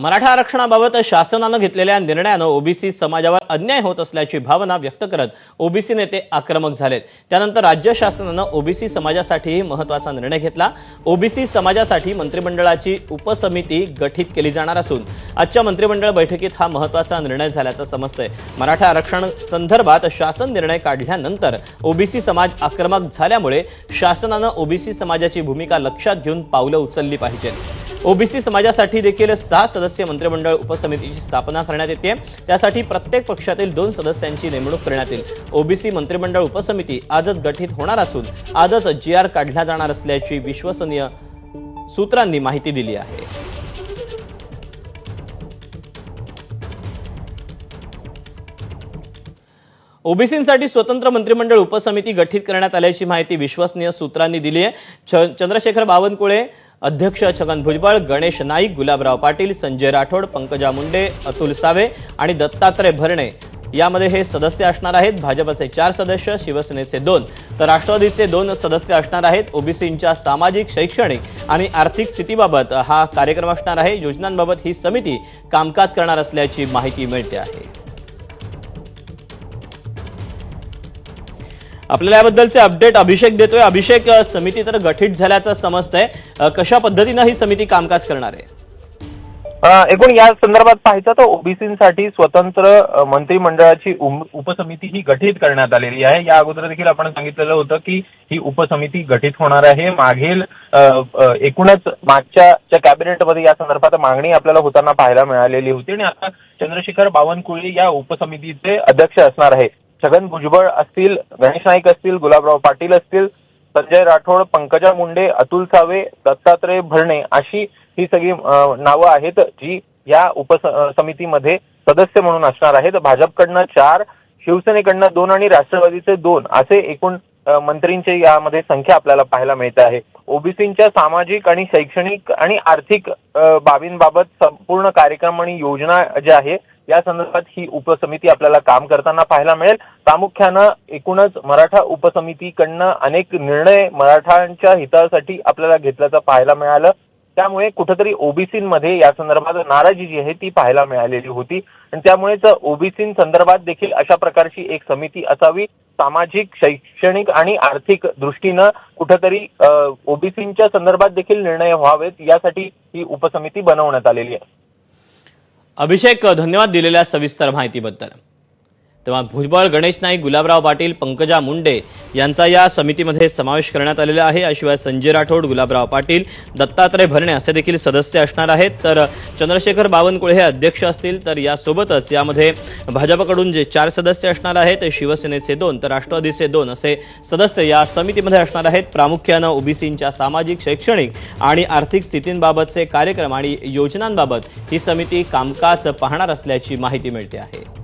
मराठा आरक्षणाबाबत शासनानं घेतलेल्या निर्णयानं ओबीसी समाजावर अन्याय होत असल्याची भावना व्यक्त करत ओबीसी नेते आक्रमक झालेत. त्यानंतर राज्य शासनानं ओबीसी समाजासाठीही महत्त्वाचा निर्णय घेतला. ओबीसी समाजासाठी मंत्रिमंडळाची उपसमिती गठीत केली जाणार असून आजच्या मंत्रिमंडळ बैठकीत हा महत्त्वाचा निर्णय झाल्याचं समजतंय. मराठा आरक्षण संदर्भात शासन निर्णय काढल्यानंतर ओबीसी समाज आक्रमक झाल्यामुळे शासनानं ओबीसी समाजाची भूमिका लक्षात घेऊन पावलं उचलली पाहिजेत. ओबीसी समाजासाठी देखील सहा सदस्यीय मंत्रिमंडळ उपसमितीची स्थापना करण्यात येते. त्यासाठी प्रत्येक पक्षातील दोन सदस्यांची नेमणूक करण्यात येईल. ओबीसी मंत्रिमंडळ उपसमिती आजच गठीत होणार असून आजच जी आर काढला जाणार असल्याची विश्वसनीय सूत्रांनी माहिती दिली आहे. ओबीसींसाठी स्वतंत्र मंत्रिमंडळ उपसमिती गठीत करण्यात आल्याची माहिती विश्वसनीय सूत्रांनी दिली आहे. चंद्रशेखर बावनकुळे अध्यक्ष छगन भुजबळ गणेश नाईक गुलाबराव पाटील संजय राठोड पंकजा मुंडे अतुल सावे आणि दत्तात्रय भरणे. यामध्ये हे सदस्य असणार आहेत. भाजपचे चार सदस्य शिवसेनेचे दोन. तर राष्ट्रवादीचे दोन सदस्य असणार आहेत. ओबीसींच्या सामाजिक शैक्षणिक आणि आर्थिक स्थितीबाबत हा कार्यक्रम असणार आहे. योजनांबाबत ही समिती कामकाज करणार असल्याची माहिती मिळते आहे. आपल्याला याबद्दलचे अपडेट अभिषेक देतोय. अभिषेक समिती तर गठीत झाल्याचं समजतंय. कशा पद्धतीनं ही समिती कामकाज करणार आहे? एकूण या संदर्भात पाहायचं तर ओबीसीसाठी स्वतंत्र मंत्रिमंडळाची उपसमिती ही गठीत करण्यात आलेली आहे. या अगोदर देखील आपण सांगितलेलं होतं की ही उपसमिती गठीत होणार आहे. मागील एकूणच मागच्या ज्या कॅबिनेटमध्ये या संदर्भात मागणी आपल्याला होताना पाहायला मिळालेली होती. आणि आता चंद्रशेखर बावनकुळे या उपसमितीचे अध्यक्ष असणार आहे. छगन भुजबळ असतील गणेश नाईक असतील गुलाबराव पाटील असतील संजय राठोड पंकजा मुंडे अतुल सावे दत्तात्रय भरणे अशी ही सगळी नावं आहेत जी या उपसमितीमध्ये सदस्य म्हणून असणार आहेत. भाजपकडनं चार शिवसेनेकडनं दोन आणि राष्ट्रवादीचे दोन असे एकूण अ, मंत्रींची यामध्ये संख्या आपल्याला पाहायला मिळते आहे. ओबीसींच्या सामाजिक आणि शैक्षणिक आणि आर्थिक बाबींबाबत संपूर्ण कार्यक्रम आणि योजना जे आहे या संदर्भात ही उपसमिती आपल्याला काम करताना पाहायला मिळेल. प्रामुख्यानं एकूणच मराठा उपसमितीकडनं अनेक निर्णय मराठांच्या हितासाठी आपल्याला घेतल्याचं पाहायला मिळालं. त्यामुळे कुठेतरी ओबीसीमध्ये या संदर्भात नाराजी जी आहे ती पाहायला मिळालेली होती. आणि त्यामुळेच ओबीसी संदर्भात देखील अशा प्रकारची एक समिती असावी. सामाजिक शैक्षणिक आणि आर्थिक दृष्टीनं कुठेतरी ओबीसीच्या संदर्भात देखील निर्णय व्हावेत. यासाठी ही उपसमिती बनवण्यात आलेली आहे. अभिषेक धन्यवाद दिलेल्या सविस्तर माहितीबद्दल. तेव्हा भुजबळ गणेश नाईक गुलाबराव पाटील पंकजा मुंडे यांचा या समितीमध्ये समावेश करण्यात आलेला आहे. याशिवाय संजय राठोड गुलाबराव पाटील दत्तात्रय भरणे असे देखील सदस्य असणार आहेत. तर चंद्रशेखर बावनकुळे हे अध्यक्ष असतील तर यासोबतच यामध्ये भाजपकडून जे चार सदस्य असणार आहेत शिवसेनेचे दोन तर राष्ट्रवादीचे दोन असे सदस्य या समितीमध्ये असणार आहेत. प्रामुख्यानं ओबीसींच्या सामाजिक शैक्षणिक आणि आर्थिक स्थितींबाबतचे कार्यक्रम आणि योजनांबाबत ही समिती कामकाज पाहणार असल्याची माहिती मिळते आहे.